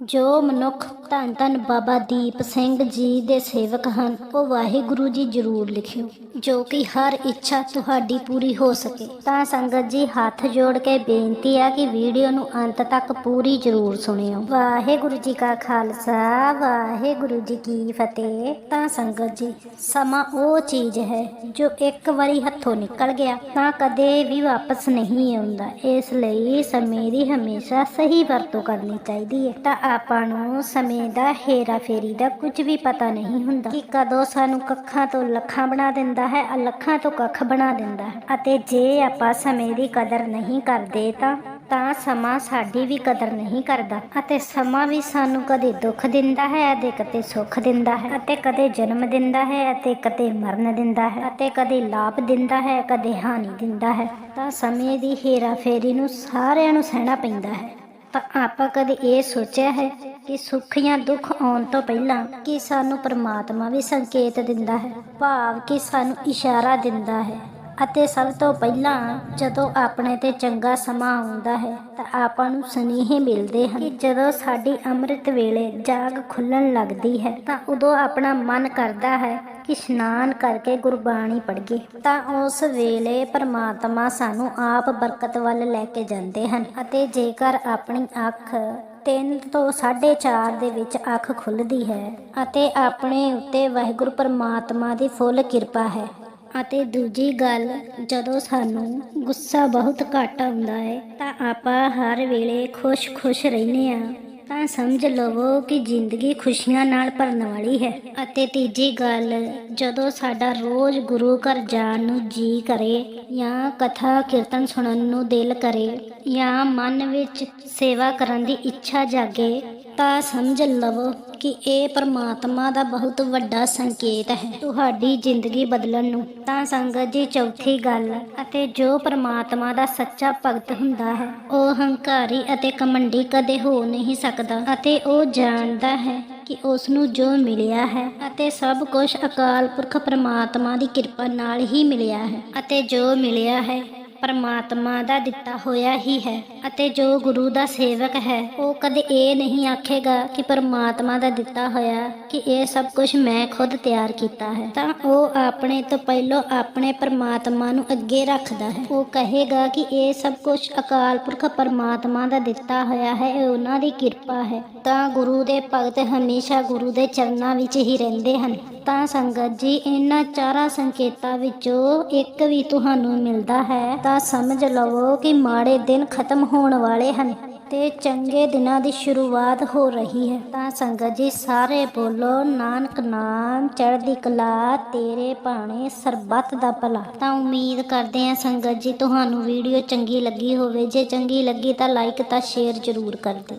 ਜੋ ਮਨੁੱਖ ਧੰਨ ਧੰਨ ਬਾਬਾ ਦੀਪ ਸਿੰਘ ਜੀ ਦੇ ਸੇਵਕ ਹਨ, ਉਹ ਵਾਹਿਗੁਰੂ ਜੀ ਜ਼ਰੂਰ ਲਿਖਿਓ, ਜੋ ਕਿ ਹਰ ਇੱਛਾ ਤੁਹਾਡੀ ਪੂਰੀ ਹੋ ਸਕੇ। ਤਾਂ ਸੰਗਤ ਜੀ, ਹੱਥ ਜੋੜ ਕੇ ਬੇਨਤੀ ਆ ਕਿ ਵੀਡੀਓ ਨੂੰ ਅੰਤ ਤੱਕ ਪੂਰੀ ਜ਼ਰੂਰ ਸੁਣਿਓ। ਵਾਹਿਗੁਰੂ ਜੀ ਕਾ ਖਾਲਸਾ, ਵਾਹਿਗੁਰੂ ਜੀ ਕੀ ਫਤਿਹ। ਤਾਂ ਸੰਗਤ ਜੀ, ਸਮਾਂ ਉਹ ਚੀਜ਼ ਹੈ ਜੋ ਇੱਕ ਵਾਰੀ ਹੱਥੋਂ ਨਿਕਲ ਗਿਆ, ਤਾਂ ਕਦੇ ਵੀ ਵਾਪਸ ਨਹੀਂ ਆਉਂਦਾ। ਇਸ ਲਈ ਸਮੇਂ ਦੀ ਹਮੇਸ਼ਾ ਸਹੀ ਵਰਤੋਂ ਕਰਨੀ ਚਾਹੀਦੀ ਹੈ। ਤਾਂ ਆਪਾਂ ਨੂੰ ਸਮੇਂ ਦਾ ਹੇਰਾ ਫੇਰੀ ਦਾ ਕੁਝ ਵੀ ਪਤਾ ਨਹੀਂ ਹੁੰਦਾ। ਕਿ ਕਦੋਂ ਸਾਨੂੰ ਕੱਖਾਂ ਤੋਂ ਲੱਖਾਂ ਬਣਾ ਦਿੰਦਾ ਹੈ ਅ ਲੱਖਾਂ ਤੋਂ ਕੱਖ ਬਣਾ ਦਿੰਦਾ ਹੈ। ਅਤੇ ਜੇ ਆਪਾਂ ਸਮੇਂ ਦੀ ਕਦਰ ਨਹੀਂ ਕਰਦੇ ਤਾਂ ਤਾਂ ਸਮਾਂ ਸਾਡੀ ਵੀ ਕਦਰ ਨਹੀਂ ਕਰਦਾ। ਅਤੇ ਸਮਾਂ ਵੀ ਸਾਨੂੰ ਕਦੇ ਦੁੱਖ ਦਿੰਦਾ ਹੈ ਅਤੇ ਕਦੇ ਸੁੱਖ ਦਿੰਦਾ ਹੈ। ਅਤੇ ਕਦੇ ਜਨਮ ਦਿੰਦਾ ਹੈ ਅਤੇ ਕਦੇ ਮਰਨ ਦਿੰਦਾ ਹੈ। ਅਤੇ ਕਦੇ ਲਾਭ ਦਿੰਦਾ ਹੈ, ਕਦੇ ਹਾਨੀ ਦਿੰਦਾ ਹੈ। ਤਾਂ ਸਮੇਂ ਦੀ ਹੇਰਾ ਫੇਰੀ ਨੂੰ ਸਾਰਿਆਂ ਨੂੰ ਸਹਿਣਾ ਪੈਂਦਾ ਹੈ। ਤਾਂ ਆਪਾਂ ਕਦੇ ਇਹ ਸੋਚਿਆ ਹੈ ਕਿ ਸੁੱਖ ਜਾਂ ਦੁੱਖ ਆਉਣ ਤੋਂ ਪਹਿਲਾਂ ਕਿ ਸਾਨੂੰ ਪਰਮਾਤਮਾ ਵੀ ਸੰਕੇਤ ਦਿੰਦਾ ਹੈ, ਭਾਵ ਕਿ ਸਾਨੂੰ ਇਸ਼ਾਰਾ ਦਿੰਦਾ ਹੈ। ਅਤੇ ਸਭ ਤੋਂ ਪਹਿਲਾਂ ਜਦੋਂ ਆਪਣੇ ਤੇ ਚੰਗਾ ਸਮਾਂ ਆਉਂਦਾ ਹੈ ਤਾਂ ਆਪਾਂ ਨੂੰ ਸੁਨੇਹੇ ਮਿਲਦੇ ਹਨ। ਕਿ ਜਦੋਂ ਸਾਡੀ ਅੰਮ੍ਰਿਤ ਵੇਲੇ ਜਾਗ ਖੁੱਲਣ ਲੱਗਦੀ ਹੈ ਤਾਂ ਉਦੋਂ ਆਪਣਾ ਮਨ ਕਰਦਾ ਹੈ ਕਿ ਇਸ਼ਨਾਨ ਕਰਕੇ ਗੁਰਬਾਣੀ ਪੜ੍ਹੀਏ। ਤਾਂ ਉਸ ਵੇਲੇ ਪਰਮਾਤਮਾ ਸਾਨੂੰ ਆਪ ਬਰਕਤ ਵੱਲ ਲੈ ਕੇ ਜਾਂਦੇ ਹਨ ਅਤੇ ਜੇਕਰ ਆਪਣੀ ਅੱਖ ਤਿੰਨ ਤੋਂ 4:30 ਦੇ ਵਿੱਚ ਅੱਖ ਖੁੱਲਦੀ ਹੈ ਅਤੇ ਆਪਣੇ ਉੱਤੇ ਵਾਹਿਗੁਰੂ ਪਰਮਾਤਮਾ ਦੀ ਫੁੱਲ ਕਿਰਪਾ ਹੈ ਅਤੇ ਦੂਜੀ ਗੱਲ, ਜਦੋਂ ਸਾਨੂੰ ਗੁੱਸਾ ਬਹੁਤ ਘੱਟ ਆਉਂਦਾ ਹੈ, ਤਾਂ ਆਪਾਂ ਹਰ ਵੇਲੇ ਖੁਸ਼-ਖੁਸ਼ ਰਹਿੰਦੇ ਆ ਤਾਂ ਸਮਝ ਲਵੋ ਕਿ ਜ਼ਿੰਦਗੀ ਖੁਸ਼ੀਆਂ ਨਾਲ ਭਰਨ ਵਾਲੀ ਹੈ। ਅਤੇ ਤੀਜੀ ਗੱਲ, ਜਦੋਂ ਸਾਡਾ ਰੋਜ਼ ਗੁਰੂ ਘਰ ਜਾਣ ਨੂੰ ਜੀ ਕਰੇ ਜਾਂ ਕਥਾ ਕੀਰਤਨ ਸੁਣਨ ਨੂੰ ਦਿਲ ਕਰੇ ਜਾਂ ਮਨ ਵਿੱਚ ਸੇਵਾ ਕਰਨ ਦੀ ਇੱਛਾ ਜਾਗੇ, ਤਾਂ ਸਮਝ ਲਵੋ ਕਿ ਇਹ ਪਰਮਾਤਮਾ ਦਾ ਬਹੁਤ ਵੱਡਾ ਸੰਕੇਤ ਹੈ। ਤੁਹਾਡੀ ਜ਼ਿੰਦਗੀ ਬਦਲਣ ਨੂੰ ਤਾਂ ਸੰਗਤ ਜੀ ਚੌਥੀ ਗੱਲ ਅਤੇ ਜੋ ਪਰਮਾਤਮਾ ਦਾ ਸੱਚਾ ਭਗਤ ਹੁੰਦਾ ਹੈ, ਉਹ ਹੰਕਾਰੀ ਅਤੇ ਕਮੰਡੀ ਕਦੇ ਹੋ ਨਹੀਂ ਸਕਦਾ ਅਤੇ ਉਹ ਜਾਣਦਾ ਹੈ ਕਿ ਉਸ ਨੂੰ ਜੋ ਮਿਲਿਆ ਹੈ ਅਤੇ ਸਭ ਕੁਝ ਅਕਾਲ ਪੁਰਖ ਪ੍ਰਮਾਤਮਾ ਦੀ ਕਿਰਪਾ ਨਾਲ ਹੀ ਮਿਲਿਆ ਹੈ ਅਤੇ ਜੋ ਮਿਲਿਆ ਹੈ ਪਰਮਾਤਮਾ ਦਾ ਦਿੱਤਾ ਹੋਇਆ ਹੀ ਹੈ ਅਤੇ ਜੋ ਗੁਰੂ ਦਾ ਸੇਵਕ ਹੈ, ਉਹ ਕਦੇ ਇਹ ਨਹੀਂ ਆਖੇਗਾ ਕਿ ਪਰਮਾਤਮਾ ਦਾ ਦਿੱਤਾ ਹੋਇਆ ਕਿ ਇਹ ਸਭ ਕੁਝ ਮੈਂ ਖੁਦ ਤਿਆਰ ਕੀਤਾ ਹੈ। ਤਾਂ ਉਹ ਆਪਣੇ ਤੋਂ ਪਹਿਲਾਂ ਆਪਣੇ ਪਰਮਾਤਮਾ ਨੂੰ ਅੱਗੇ ਰੱਖਦਾ ਹੈ। ਉਹ ਕਹੇਗਾ ਕਿ ਇਹ ਸਭ ਕੁਝ ਅਕਾਲ ਪੁਰਖ ਪਰਮਾਤਮਾ ਦਾ ਦਿੱਤਾ ਹੋਇਆ ਹੈ, ਇਹ ਉਹਨਾਂ ਦੀ ਕਿਰਪਾ ਹੈ। ਤਾਂ ਗੁਰੂ ਦੇ ਭਗਤ ਹਮੇਸ਼ਾ ਗੁਰੂ ਦੇ ਚਰਨਾਂ ਵਿੱਚ ਹੀ ਰਹਿੰਦੇ ਹਨ। ਤਾਂ ਸੰਗਤ ਜੀ, ਇਹਨਾਂ ਚਾਰਾਂ ਸੰਕੇਤਾਂ ਵਿੱਚੋਂ ਇੱਕ ਵੀ ਤੁਹਾਨੂੰ ਮਿਲਦਾ ਹੈ, ਤਾਂ ਸਮਝ ਲਵੋ ਕਿ ਮਾੜੇ ਦਿਨ ਖਤਮ ਹੋਣ ਵਾਲੇ ਹਨ ਤੇ ਚੰਗੇ ਦਿਨਾਂ ਦੀ ਸ਼ੁਰੂਆਤ ਹੋ ਰਹੀ ਹੈ। ਤਾਂ ਸੰਗਤ ਜੀ, ਸਾਰੇ ਬੋਲੋ, ਨਾਨਕ ਨਾਮ, ਚੜ੍ਹਦੀ ਕਲਾ, ਤੇਰੇ ਭਾਣੇ, ਸਰਬੱਤ ਦਾ ਭਲਾ। ਤਾਂ ਉਮੀਦ ਕਰਦੇ ਹਾਂ ਸੰਗਤ ਜੀ, ਤੁਹਾਨੂੰ ਵੀਡੀਓ ਚੰਗੀ ਲੱਗੀ ਹੋਵੇ। ਜੇ ਚੰਗੀ ਲੱਗੀ ਤਾਂ ਲਾਈਕ ਤਾਂ ਸ਼ੇਅਰ ਜ਼ਰੂਰ ਕਰ ਦਿਓ।